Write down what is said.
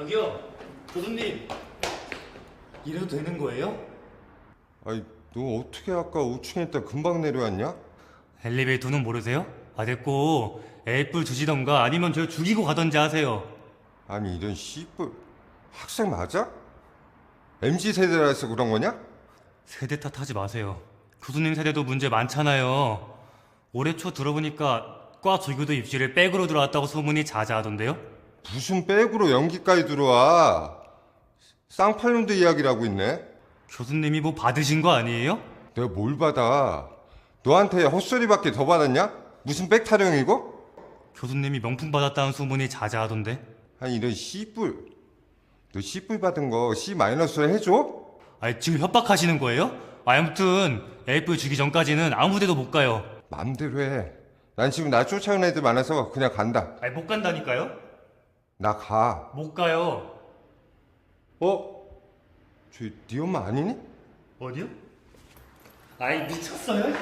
저기요, 교수님. 이래도 되는 거예요? 아니 너 어떻게 아까 5층에 있다 금방 내려왔냐? 엘리베이터는 모르세요? 아 됐고 애플 주시던가 아니면 저 죽이고 가던지 하세요. 아니 이런 씨뿔 학생 맞아? MZ 세대라서 그런 거냐? 세대 탓하지 마세요. 교수님 세대도 문제 많잖아요. 올해 초 들어보니까 과 조교도 입시를 백으로 들어왔다고 소문이 자자하던데요? 무슨 백으로 연기까지 들어와 쌍팔년도 이야기라고 있네 교수님이 뭐 받으신 거 아니에요? 내가 뭘 받아 너한테 헛소리밖에 더 받았냐? 무슨 백 타령이고? 교수님이 명품 받았다는 소문이 자자하던데. 아니 이런 씨뿔 너 씨뿔 받은 거 C 마이너스로 해줘? 아 지금 협박하시는 거예요? 아, 아무튼 애플 주기 전까지는 아무데도 못 가요. 맘대로 해 난 지금 나 쫓아오는 애들 많아서 그냥 간다 아니 못 간다니까요? 나 가. 못 가요. 어? 저네 엄마 아니니? 어디요? 아이 미쳤어요?